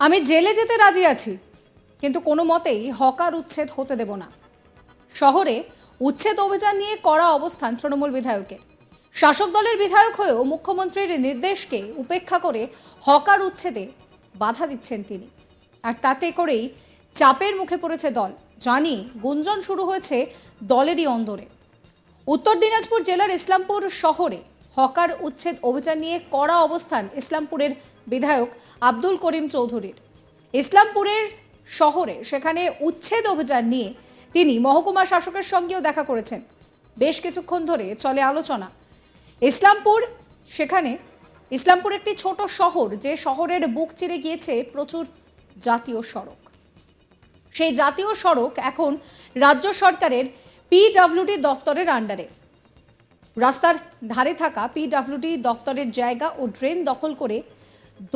আমি জেলে যেতে রাজি আছি, কিন্তু কোনো মতেই হকার উচ্ছেদ হতে দেব না। শহরে উচ্ছেদ অভিযান নিয়ে কড়া অবস্থান তৃণমূল বিধায়কের শাসক দলের বিধায়ক হয়েও মুখ্যমন্ত্রীর নির্দেশকে উপেক্ষা করে হকার উচ্ছেদে বাধা দিচ্ছেন তিনি। আর তাতে করেই চাপের মুখে পড়েছে দল। জানি গুঞ্জন শুরু হয়েছে দলেরই অন্দরে। উত্তর দিনাজপুর জেলার ইসলামপুর শহরে হকার উচ্ছেদ অভিযান নিয়ে কড়া অবস্থান ইসলামপুরের বিধায়ক আব্দুল করিম চৌধুরীর। ইসলামপুরের শহরে সেখানে উচ্ছেদ অভিযান নিয়ে তিনি মহকুমা শাসকের সঙ্গেও দেখা করেছেন। বেশ কিছুক্ষণ ধরে চলে আলোচনা। ইসলামপুর সেখানে, ইসলামপুর একটি ছোট শহর যে শহরের বুক চিরে গিয়েছে প্রচুর জাতীয় সড়ক। সেই জাতীয় সড়ক এখন রাজ্য সরকারের পিডব্লিউডি দফতরের আন্ডারে। রাস্তার ধারে থাকা পিডব্লিউডি দফতরের জায়গা ও ড্রেন দখল করে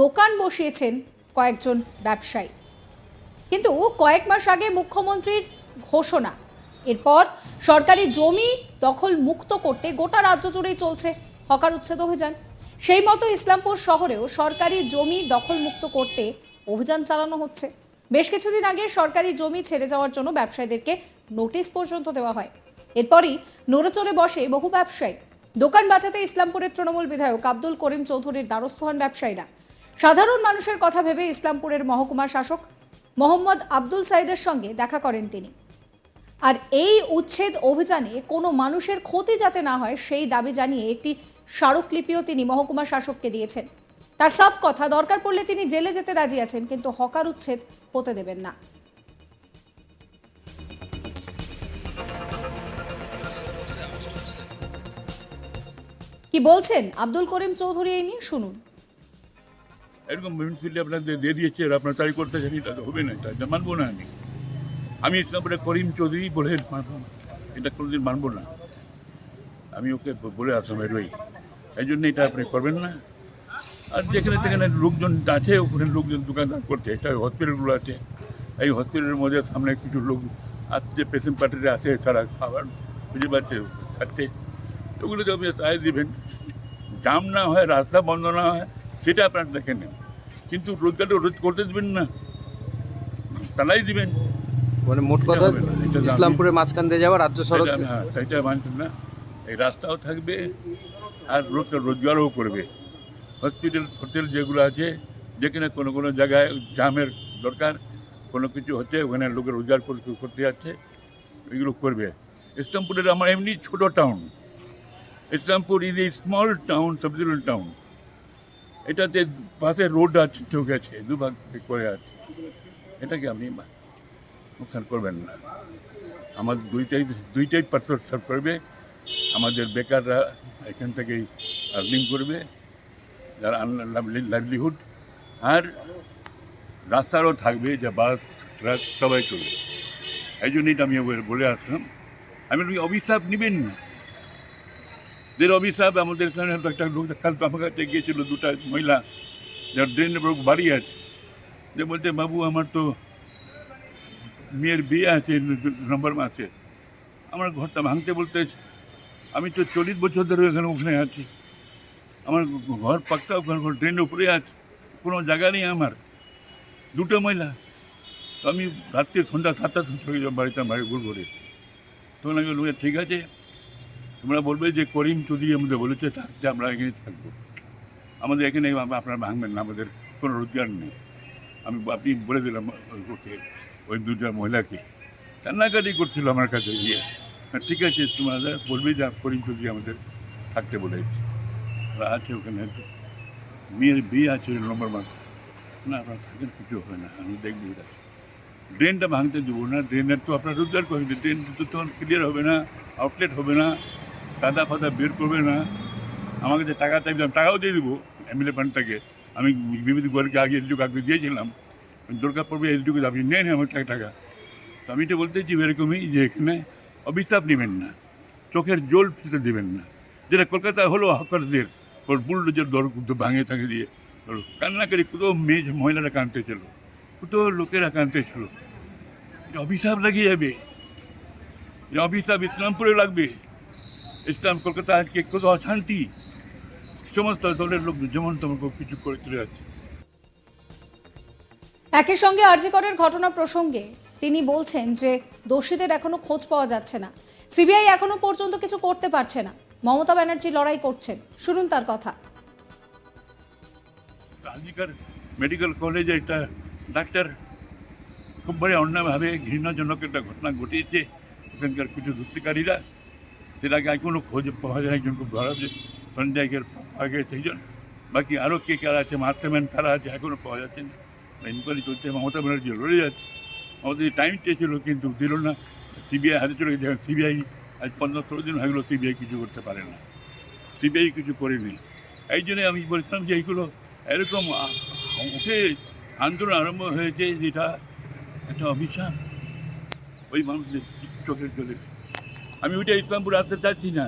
দোকান বসিয়েছেন কয়েকজন ব্যবসায়ী। কিন্তু কয়েক মাস আগে মুখ্যমন্ত্রীর ঘোষণা। এরপর সরকারি জমি দখল মুক্ত করতে গোটা রাজ্য জুড়েই চলছে হকার উচ্ছেদ অভিযান। সেই মতো ইসলামপুর শহরেও সরকারি জমি দখল মুক্ত করতে অভিযান চালানো হচ্ছে। বেশ কিছুদিন আগে সরকারি জমি ছেড়ে যাওয়ার জন্য ব্যবসায়ীদেরকে নোটিশ পর্যন্ত দেওয়া হয়। এরপরই নড়েচড়ে বসে বহু ব্যবসায়ী। দোকান বাঁচাতে ইসলামপুরের তৃণমূল বিধায়ক আব্দুল করিম চৌধুরীর দ্বারস্থ হন ব্যবসায়ীরা। সাধারণ মানুষের কথা ভেবে ইসলামপুরের মহকুমা শাসক মোহাম্মদ আব্দুল সাইদের সঙ্গে দেখা করেন তিনি। আর এই উচ্ছেদ অভিযানে কোনো মানুষের ক্ষতি যাতে না হয়, সেই দাবি জানিয়ে একটি স্মারকলিপিও তিনি মহকুমা শাসককে দিয়েছেন। তার সাফ কথা, দরকার পড়লে তিনি জেলে যেতে রাজি আছেন, কিন্তু হকার উচ্ছেদ হতে দেবেন না। কি বলছেন আব্দুল করিম চৌধুরী এই নিয়ে? শুনুন। এরকম মিউনিসিপ্যালিটি আপনাদের দিয়ে দিয়েছে আর আপনার তাই করতে জানি তাহলে হবে না, এটা মানবো না আমি। আমি ইসলামপুরে করিম চৌধুরী বলে মানবো। এটা কোনোদিন মানবো না। আমি ওকে বলে আসলাম এরই এই জন্য এটা আপনি করবেন না। আর যেখানে যেখানে লোকজন আছে, ওখানে লোকজন দোকানদার করছে, এটা হসপিটালগুলো আছে। এই হসপিটালের মধ্যে সামনে কিছু লোক আসছে পেশেন্ট পার্টিতে আছে তারা খাবার বুঝতে পারছে খাচ্ছে। ওগুলো তো আপনি সাইজ দিবেন জাম না হয়, রাস্তা বন্ধ না হয়, সেটা আপনারা দেখে নেন। কিন্তু রোজগারটা রোজ করতে দেবেন না। তারাই দিবেন। মানে মোট কথা ইসলামপুরের মাঝখান দিয়ে যাওয়া রাজ্য সড়ক হ্যাঁ সেটা মানছেন না। এই রাস্তাও থাকবে আর রোজগার রোজগারও করবে। হসপিটাল হোটেল যেগুলো আছে যেখানে কোনো কোনো জায়গায় জামের দরকার কোনো কিছু হচ্ছে ওখানে লোকের রোজগার করতে করতে যাচ্ছে এগুলো করবে। ইসলামপুরের আমার এমনি ছোট town Islampur is a small town subdural town এটাতে পাশে রোড আছে আছে দুভাগ করে আছে। এটাকে আপনি নোকসান করবেন না। আমার দুইটাই দুইটাই পার্সেল সার্ভ করবে। আমাদের বেকাররা এখান থেকেই আর্নিং করবে। যারা লাইভলিহুড আর রাস্তারও থাকবে যে বাস, ট্রাক সবাই চলবে। এই জন্যই আমি বলে আসলাম। আমি অভিশাপ নেবেন না। দের অভিশাপ আমাদের এখানে একটা লোক কাল আমার কাছে গিয়েছিল দুটা মহিলা, যার ড্রেনের বাড়ি আছে। যে বলতে বাবু, আমার তো মেয়ের বিয়ে আছে, নম্বর মাসে। আমার ঘরটা ভাঙতে বলতে আমি তো চল্লিশ বছর ধরে এখানে ওখানে আছি। আমার ঘর পাক্কা ওখানে ট্রেনের উপরে আছে, কোনো জায়গা নেই আমার। দুটো মহিলা। তো আমি রাত্রে সন্ধ্যা সাতটা বাড়িতে বাড়ি ঘুর করে তখন আমি ঠিক আছে। তোমরা বলবে যে করিম চৌধুরী আমাদের বলেছে থাকতে আমরা এখানে থাকব। আমাদের এখানে আপ- আপনারা ভাঙবেন না, আমাদের কোনো রোজগার নেই। আমি আপনি বলে দিলাম, ওকে, ওই দুটা মহিলাকে। কান্নাকাটি করছিল আমার কাছে গিয়ে। ঠিক আছে, তোমরা বলবে যে করিম চৌধুরী আমাদের থাকতে বলেছে। আছে ওখানে, মেয়ের বিয়ে আছে নম্বর মাস। না, আপনার থাকেন, কিছু হবে না, আমি দেখব এটা। ড্রেনটা ভাঙতে দেবো না, ড্রেনের তো আপনার রোজগার করবেন, ড্রেন তো তখন ক্লিয়ার হবে না আউটলেট হবে না। কাদা ফাদা বের করবে না, আমাকে যে টাকা চাইছিলাম টাকাও দিয়ে দেবো এমএলএ ফান্ডটাকে আমি বিবিধ গড়কে আগে এলটুক আগে দিয়েছিলাম দরকার পড়বে এলটুকু আপনি নেন আমার টাকা টাকা। তো আমি তো বলতে চাই এরকমই যে এখানে অভিশাপ নেবেন না, চোখের জল ফেলতে দেবেন না। যেটা কলকাতা হলো হকারদের ওর বুলডোজের দর ভাঙে থাকে দিয়ে। কান্নাকারি কত মেয়ে মহিলারা কানতে ছিল কত লোকেরা কানতে ছিল। অভিশাপ লাগিয়ে যাবে। অভিশাপ ইসলামপুরে লাগবে। ইসলাম কলকাতা আজকে কত অশান্তি। সমস্ত দলের লোক যেমন তোমাকে কিছু করে চলে যাচ্ছে। একই সঙ্গে আরজিকরের ঘটনা প্রসঙ্গে তিনি বলছেন যে দোষীদের এখনও খোঁজ পাওয়া যাচ্ছে না। সিবিআই এখনও পর্যন্ত কিছু করতে পারছে না। মমতা ব্যানার্জি লড়াই করছেন। শুনুন তার কথা। আজিকার মেডিকেল কলেজে একটা ডাক্তার খুব বড় অন্যায়ভাবে ঘৃণাজনক একটা ঘটনা ঘটিয়েছে। ওখানকার কিছু দুষ্টিকারীরা সেটাকে আর কোনো খোঁজ পাওয়া যায় একজনকে ধরা হয়েছে সঞ্জয়কের আগে সেইজন বাকি আরও কে কারা আছে মাস্টারম্যান কারা আছে এখনও পাওয়া যাচ্ছে না। ইনকোয়ারি চলছে, মমতা ব্যানার্জি লড়ে যাচ্ছে আমাদের টাইম চেয়েছিল কিন্তু দিল না। সিবিআই হাতে চলে গেছে সিবিআই আজ পনেরো ষোলো দিন হয়ে গেলো সিবিআই কিছু করতে পারে না। সিবিআই কিছু করেনি। এই জন্য আমি বলছিলাম যে এইগুলো এরকম উঠে আন্দোলন আরম্ভ হয়েছে, যেটা একটা অভিশাপ। ওই মানুষদের চোখের জলে আমি ওইটা ইসলামপুর আসতে চাচ্ছি না।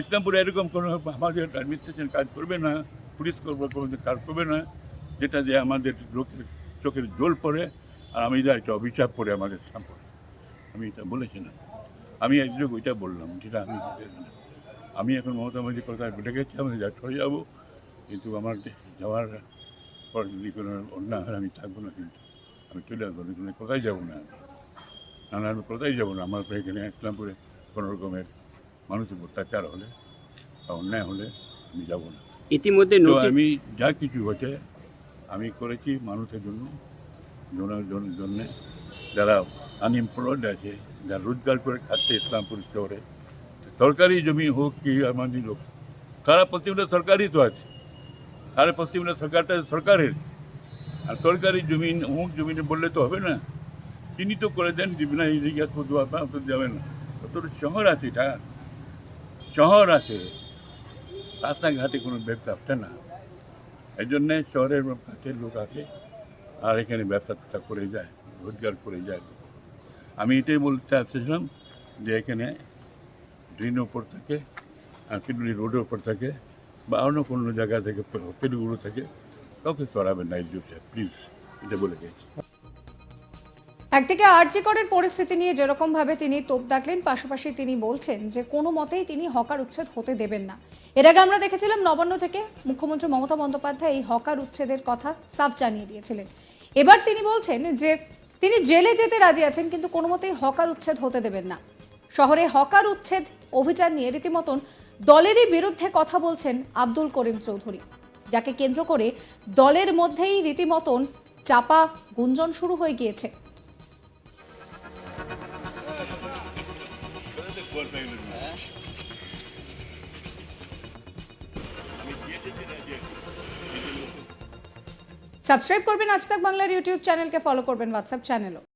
ইসলামপুরে এরকম কোনো আমাদের অ্যাডমিনিস্ট্রেশন কাজ করবে না, পুলিশ করবে কোনো কাজ করবে না, যেটা যে আমাদের লোকের চোখের জল পড়ে, আর আমি যা একটা অভিশাপ পড়ে আমাদের সামনে আমি এটা বলেছি না। আমি একযোগ ওইটা বললাম, যেটা আমি আমি এখন মমতা ব্যানার্জি কোথায় বেটে গেছি, আমি যা চলে যাব, কিন্তু আমার যাওয়ার পর যদি কোনো অন্য হয়, আমি থাকব না কিন্তু। আমি চলে আসব কোথায় যাব না আমি না। না আমি কোথায় যাব না। আমার এখানে ইসলামপুরে কোনো রকমের মানুষের অত্যাচার হলে বা অন্যায় হলে আমি যাব না। ইতিমধ্যে আমি যা কিছু হচ্ছে আমি করেছি মানুষের জন্য জন্যে। যারা আনএমপ্লয়েড আছে যারা রোজগার করে খাচ্ছে ইসলামপুর শহরে সরকারি জমি হোক কি আমাদের লোক সারা পশ্চিমবঙ্গ সরকারই তো আছে। সারা পশ্চিমবঙ্গ সরকারটা সরকারের। আর সরকারি জমিন অমুক জমিনে বললে তো হবে না। তিনি তো করে দেন যে না এই জায়গা তো আপনার তো যাবে না। তো শহর আছে এটা। শহর আছে। রাস্তাঘাটে কোনো ব্যবসা না। এই জন্যে শহরের কাছের লোক আছে, আর এখানে ব্যবসা ট্যাবসা করে যায়, রোজগার করে যায়। আমি এটাই বলতে আসছিলাম যে এখানে ড্রেনের ওপর থাকে আর কিডনি রোডের ওপর থাকে, বা অন্য কোনো জায়গা থেকে হোটেলগুলো থেকে, কাউকে সরাবেন না এই প্লিজ, এটা বলে গেছি একদিকে আরজিকরের পরিস্থিতি নিয়ে যেরকম ভাবে তিনি তোপ দাগলেন পাশাপাশি তিনি বলছেন যে কোনো মতেই তিনি হকার উচ্ছেদ হতে দেবেন না। এর আগে আমরা দেখেছিলাম নবান্ন থেকে মুখ্যমন্ত্রী মমতা বন্দ্যোপাধ্যায় এই হকার উচ্ছেদের কথা সাফ জানিয়ে দিয়েছিলেন। এবার তিনি বলছেন যে তিনি জেলে যেতে রাজি আছেন, কিন্তু কোনো মতেই হকার উচ্ছেদ হতে দেবেন না। শহরে হকার উচ্ছেদ অভিযান নিয়ে রীতিমতন দলেরই বিরুদ্ধে কথা বলছেন আব্দুল করিম চৌধুরী, যাকে কেন্দ্র করে দলের মধ্যেই রীতিমতন চাপা গুঞ্জন শুরু হয়ে গিয়েছে। সাবস্ক্রাইব করবেন আজ তাক বাংলার ইউটিউব চ্যানেলকে ফলো করবেন হোয়াটসঅ্যাপ চ্যানেলও